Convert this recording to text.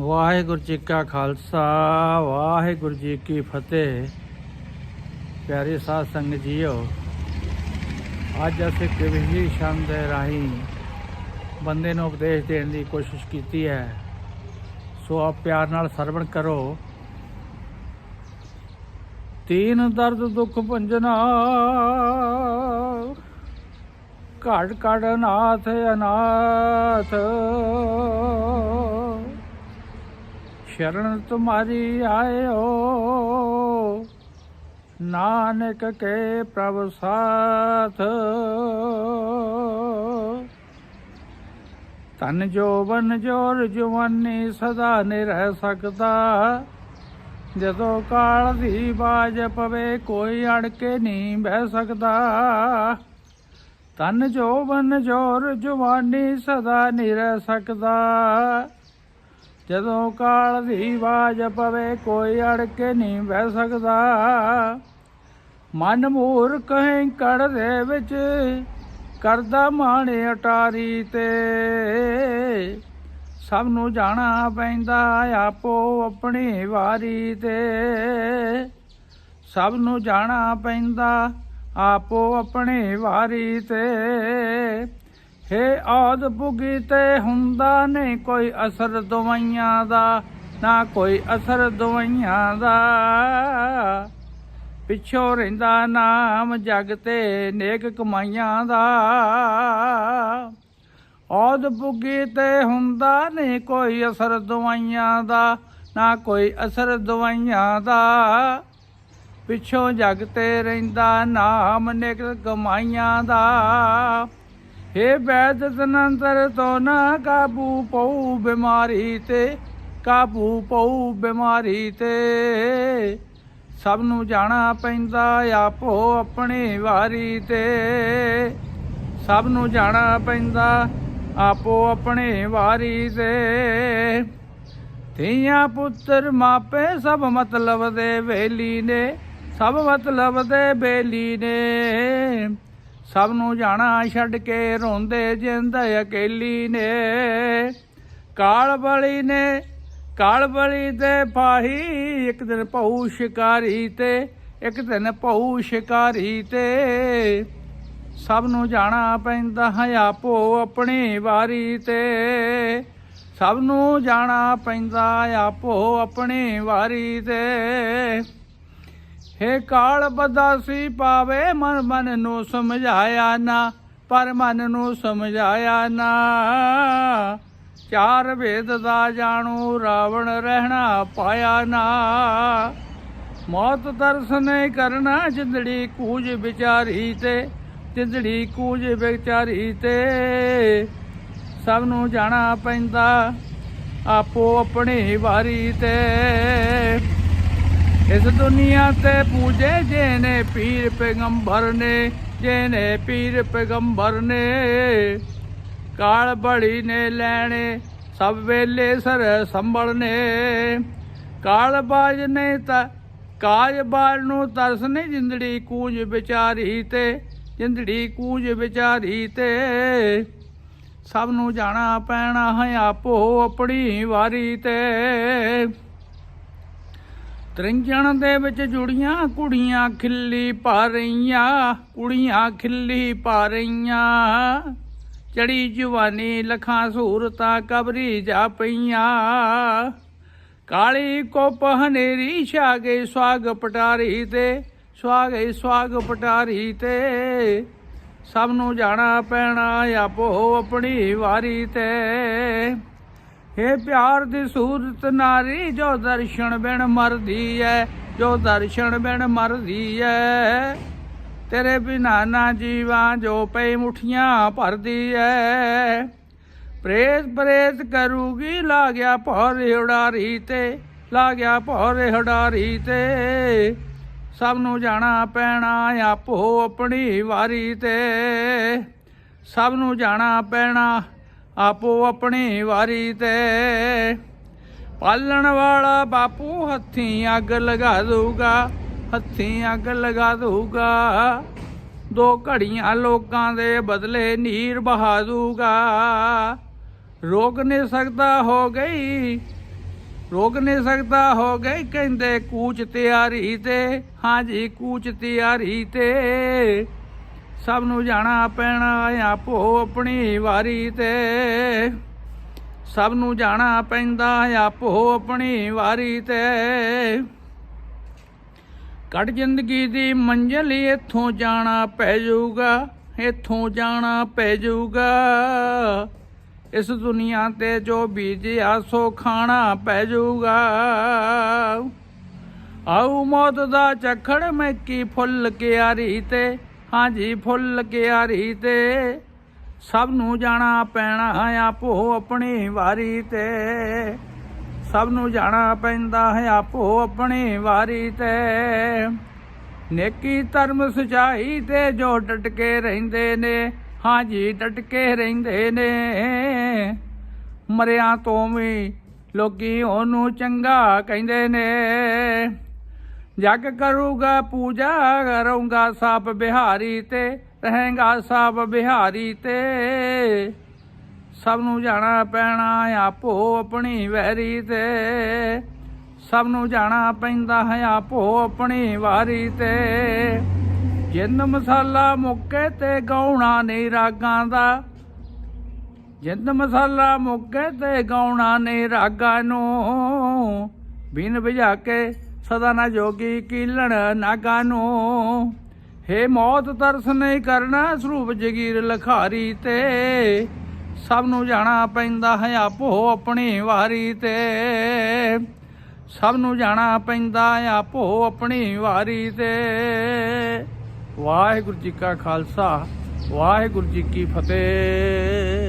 ਵਾਹਿਗੁਰੂ ਜੀ ਕਾ ਖਾਲਸਾ, ਵਾਹਿਗੁਰੂ ਜੀ ਕੀ ਫਤਿਹ। ਪਿਆਰੇ ਸਾਧ ਸੰਗਤ ਜੀਓ, ਅੱਜ ਅਸੀਂ ਕਿਵਹੀ ਸ਼ਾਮ ਦੇ ਰਾਹੀਂ ਬੰਦੇ ਨੂੰ ਉਪਦੇਸ਼ ਦੇਣ ਦੀ ਕੋਸ਼ਿਸ਼ ਕੀਤੀ ਹੈ। ਸੋ ਆਪ ਪਿਆਰ ਨਾਲ ਸਰਵਣ ਕਰੋ। ਤੀਨ ਦਰਦ, ਦੁੱਖ ਭੰਜਨਾ ਘੜ ਘੜ ਨਾਥ ਅਨਾਥ। ਸ਼ਰਨ ਤੁਮਾਰੀ ਆਇਓ। ਨਾਨਕ ਕੇ ਪ੍ਰਭ ਸਾਥ। ਤਨ ਜੋਬਨ ਜੋਰ ਜਵਾਨੀ ਸਦਾ ਨਹੀਂ ਰਹਿ ਸਕਦਾ। ਜਦੋਂ ਕਾਲ ਦੀ ਬਾਜ ਪਵੇ, ਕੋਈ ਅੜ ਕੇ ਨਹੀਂ ਬਹਿ ਸਕਦਾ। ਤਨ ਜੋਬਨ ਜੋਰ ਜਵਾਨੀ ਸਦਾ ਨਹੀਂ ਰਹਿ ਸਕਦਾ। ਜਦੋਂ ਕਾਲ ਦੀ ਬਾਜ ਪਵੇ, ਕੋਈ ਅੜ ਕੇ ਨਹੀਂ ਬਹਿ ਸਕਦਾ। ਮਨ ਮੂਰਖ ਹੈ ਦੇ ਵਿੱਚ, ਕਰਦਾ ਮਾਣੇ ਅਟਾਰੀ ਤੇ। ਸਭ ਨੂੰ ਜਾਣਾ ਪੈਂਦਾ ਆਪੋ ਆਪਣੀ ਵਾਰੀ ਤੇ। ਸਭ ਨੂੰ ਜਾਣਾ ਪੈਂਦਾ ਆਪੋ ਆਪਣੀ ਵਾਰੀ ਤੇ। ਹੇ ਆਦ ਬੁਗੀ ਤੇ ਹੁੰਦਾ ਨਹੀਂ ਕੋਈ ਅਸਰ ਦਵਾਈਆਂ ਦਾ, ਨਾ ਕੋਈ ਅਸਰ ਦਵਾਈਆਂ ਦਾ। ਪਿੱਛੋਂ ਰਹਿੰਦਾ ਨਾਮ ਜਗ ਤੇ ਨੇਕ ਕਮਾਈਆਂ ਦਾ। ਔਦ ਬੁੱਗੀ ਤੇ ਹੁੰਦਾ ਨਹੀਂ ਕੋਈ ਅਸਰ ਦਵਾਈਆਂ ਦਾ, ਨਾ ਕੋਈ ਅਸਰ ਦਵਾਈਆਂ ਦਾ। ਪਿੱਛੋਂ ਜਗ ਤੇ ਰਹਿੰਦਾ ਨਾਮ ਨੇਕ ਕਮਾਈਆਂ ਦਾ। ਹੇ ਵੈਦ ਤਨੰਤਰ ਤੋ ਨਾ ਕਾਬੂ ਪਉ ਬਿਮਾਰੀ ਤੇ, ਕਾਬੂ ਪਉ ਬਿਮਾਰੀ ਤੇ। ਸਭ ਨੂੰ ਜਾਣਾ ਪੈਂਦਾ ਆਪੋ ਆਪਣੀ ਵਾਰੀ ਤੇ। ਸਭ ਨੂੰ ਜਾਣਾ ਪੈਂਦਾ ਆਪੋ ਆਪਣੀ ਵਾਰੀ ਤੇ। ਧੀਆਂ ਪੁੱਤਰ ਮਾਪੇ ਸਭ ਮਤਲਬ ਦੇ ਵੇਲੀ ਨੇ, ਸਭ ਮਤਲਬ ਦੇ ਬੇਲੀ ਨੇ। ਸਭ ਨੂੰ ਜਾਣਾ ਛੱਡ ਕੇ ਰੋਂਦੇ ਜਿੰਦ ਅਕੇਲੀ ਨੇ। ਕਾਲ ਬਲੀ ਨੇ, ਕਾਲ ਬਲੀ ਦੇ ਪਾਹੀ ਇੱਕ ਦਿਨ ਪਉ ਸ਼ਿਕਾਰੀ ਤੇ, ਇੱਕ ਦਿਨ ਪਉ ਸ਼ਿਕਾਰੀ ਤੇ। ਸਭ ਨੂੰ ਜਾਣਾ ਪੈਂਦਾ ਹੈ ਆਪੋ ਆਪਣੀ ਵਾਰੀ ਤੇ। ਸਭ ਨੂੰ ਜਾਣਾ ਪੈਂਦਾ ਆਪੋ ਆਪਣੀ ਵਾਰੀ ਤੇ। ਹੇ ਕਾਲ ਬਦਾਸੀ ਪਾਵੇ ਮਨ ਮਨ ਨੂੰ ਸਮਝਾਇਆ ਨਾ, ਪਰ ਮਨ ਨੂੰ ਸਮਝਾਇਆ ਨਾ। ਚਾਰ ਵੇਦ ਦਾ ਜਾਣੂ, ਰਾਵਣ ਰਹਿਣਾ ਪਾਇਆ ਨਾ। ਮੌਤ ਦਰਸਨੇ ਕਰਨਾ, ਜਿੰਦੜੀ ਕੂਜ ਵਿਚਾਰੀ ਤੇ, ਜਿੰਦੜੀ ਕੂਜ ਵਿਚਾਰੀ ਤੇ। ਸਭ ਨੂੰ ਜਾਣਾ ਪੈਂਦਾ ਆਪੋ ਆਪਣੀ ਵਾਰੀ ਤੇ। ਇਸ ਦੁਨੀਆ ਤੇ ਪੂਜੇ ਜੇਨੇ ਪੀਰ ਪੈਗੰਬਰ ਨੇ ਜੇਨੇ ਪੀਰ ਪੈਗੰਬਰ ਨੇ। ਕਾਲ ਬੜੀ ਨੇ ਲੈਣੇ, ਸਭ ਵੇਲੇ ਸਰ ਸੰਭਲਨੇ ਕਾਲ ਬਾਜ ਨੇ ਤਾਂ, ਕਾਜ ਬਾਲ ਨੂੰ ਤਰਸ ਨੇ ਜਿੰਦੜੀ ਕੂਜ ਵਿਚਾਰੀ ਤੇ, ਜਿੰਦੜੀ ਕੂਜ ਵਿਚਾਰੀ ਤੇ। ਸਭ ਨੂੰ ਜਾਣਾ ਪੈਣਾ ਹੈ ਆਪੋ ਆਪਣੀ ਵਾਰੀ ਤੇ। ਤਰਿੰਜਣ ਦੇ ਵਿੱਚ ਜੁੜੀਆਂ ਕੁੜੀਆਂ ਖਿੱਲੀ ਪਾ ਰਹੀਆਂ, ਕੁੜੀਆਂ ਖਿੱਲੀ ਪਾ ਰਹੀਆਂ। ਚੜੀ ਜਵਾਨੀ ਲਖਾਂ ਸੂਰਤਾਂ ਕਬਰੀ ਜਾ ਪਈਆਂ। ਕਾਲੀ ਕੋਪ ਹਨੇਰੀ ਛਾ ਗਈ ਸਵਾਗ ਪਟਾਰੀ ਤੇ ਸਵਾਗੇ ਸਵਾਗ ਪਟਾਰੀ ਤੇ। ਸਭ ਨੂੰ ਜਾਣਾ ਪੈਣਾ ਆਪੋ ਆਪਣੀ ਵਾਰੀ ਤੇ। ਹੇ ਪਿਆਰ ਦੀ ਸੂਰਤ ਨਾਰੀ, ਜੋ ਦਰਸ਼ਨ ਬਿਨ ਮਰਦੀ ਐ, ਜੋ ਦਰਸ਼ਨ ਬਿਨ ਮਰਦੀ ਐ। ਤੇਰੇ ਬਿਨਾ ਨਾ ਜੀਵਾਂ, ਜੋ ਪਈ ਮੁਠੀਆਂ ਭਰਦੀ ਐ। ਪ੍ਰੇਤ ਪ੍ਰੇਤ ਕਰੂਗੀ ਲਾ ਗਿਆ ਭੌਰੇ ਉਡਾਰੀ ਤੇ ਲਾ ਗਿਆ ਭੌਰ ਹਡਾਰੀ ਤੇ। ਸਭ ਨੂੰ ਜਾਣਾ ਪੈਣਾ ਆਪੋ ਆਪਣੀ ਵਾਰੀ ਤੇ। ਸਭ ਨੂੰ ਜਾਣਾ ਪੈਣਾ ਆਪੋ ਆਪਣੀ ਵਾਰੀ ਤੇ। ਪਾਲਣ ਵਾਲਾ ਬਾਪੂ ਹੱਥੀਂ ਅੱਗ ਲਗਾ ਦਊਗਾ, ਹੱਥੀਂ ਅੱਗ ਲਗਾ ਦਊਗਾ। ਦੋ ਘੜੀਆਂ ਲੋਕਾਂ ਦੇ ਬਦਲੇ ਨੀਰ ਬਹਾ ਦੂਗਾ ਰੋਕ ਨਹੀਂ ਸਕਦਾ ਹੋ ਗਈ ਰੋਕ ਨਹੀਂ ਸਕਦਾ ਹੋ ਗਈ ਕਹਿੰਦੇ ਕੂਚ ਤਿਆਰੀ ਤੇ, ਹਾਂਜੀ ਕੂਚ ਤਿਆਰੀ ਤੇ। ਸਭ ਨੂੰ ਜਾਣਾ ਪੈਣਾ ਆਪੋ ਆਪਣੀ ਵਾਰੀ ਤੇ। ਸਭ ਨੂੰ ਜਾਣਾ ਪੈਂਦਾ ਆਪੋ ਆਪਣੀ ਵਾਰੀ ਤੇ। ਕੱਟ ਜ਼ਿੰਦਗੀ ਦੀ ਮੰਜ਼ਿਲ ਇੱਥੋਂ ਜਾਣਾ ਪੈ ਜਾਊਗਾ, ਇੱਥੋਂ ਜਾਣਾ ਪੈ ਜਾਊਗਾ। ਇਸ ਦੁਨੀਆ ਤੇ ਜੋ ਬੀਜਿਆ ਸੋ ਖਾਣਾ ਪੈ ਜਾਊਗਾ। ਆਉ ਮੌਤ ਦਾ ਝਖੜ ਮੈਂ ਕੀ ਫੁੱਲ ਕਿਆਰੀ ਤੇ। ਹਾਂਜੀ, ਫੁੱਲ ਕਿਆਰੀ ਤੇ ਸਭ ਨੂੰ ਜਾਣਾ ਪੈਣਾ ਹੈ ਆਪੋ ਆਪਣੀ ਵਾਰੀ ਤੇ। ਸਭ ਨੂੰ ਜਾਣਾ ਪੈਂਦਾ ਹੈ ਆਪੋ ਆਪਣੀ ਵਾਰੀ ਤੇ। ਨੇਕੀ ਧਰਮ ਸਚਾਈ ਤੇ ਜੋ ਡਟ ਕੇ ਰਹਿੰਦੇ ਨੇ, ਹਾਂਜੀ ਡਟ ਕੇ ਰਹਿੰਦੇ ਨੇ। ਮਰਿਆਂ ਤੋਂ ਵੀ ਲੋਕੀ ਉਹਨੂੰ ਚੰਗਾ ਕਹਿੰਦੇ ਨੇ। ਜਗ ਕਰੂਗਾ ਪੂਜਾ ਕਰੂੰਗਾ ਸਭ ਬਿਹਾਰੀ ਤੇ, ਰਹੇਗਾ ਸਭ ਬਿਹਾਰੀ ਤੇ। ਸਭ ਨੂੰ ਜਾਣਾ ਪੈਣਾ ਆਪੋ ਆਪਣੀ ਵੈਰੀ ਤੇ। ਸਭ ਨੂੰ ਜਾਣਾ ਪੈਂਦਾ ਹੈ ਆਪੋ ਆਪਣੀ ਵਾਰੀ ਤੇ। ਜਿੰਦ ਮਸਾਲਾ ਮੁੱਕੇ ਤੇ ਗਾਉਣਾ ਨਹੀਂ ਰਾਗਾਂ ਦਾ। ਜਿੰਦ ਮਸਾਲਾ ਮੁੱਕੇ ਤੇ ਗਾਉਣਾ ਨਹੀਂ ਰਾਗਾਂ ਨੂੰ। ਬਿਨ ਵਜਾ ਕੇ ਸਦਾ ਨਾ ਜੋਗੀ ਕੀਲਣ ਨਾਗਾ ਨੂੰ ਹੇ ਮੌਤ ਤਰਸ ਨਹੀਂ ਕਰਨਾ ਸਰੂਪ ਜਗੀਰ ਲਖਾਰੀ ਤੇ। ਸਭ ਨੂੰ ਜਾਣਾ ਪੈਂਦਾ ਹੈ ਆਪੋ ਆਪਣੀ ਵਾਰੀ ਤੇ। ਸਭ ਨੂੰ ਜਾਣਾ ਪੈਂਦਾ ਹੈ ਆਪੋ ਆਪਣੀ ਵਾਰੀ ਤੇ। ਵਾਹਿਗੁਰੂ ਜੀ ਕਾ ਖਾਲਸਾ, ਵਾਹਿਗੁਰੂ ਜੀ ਕੀ ਫਤਿਹ।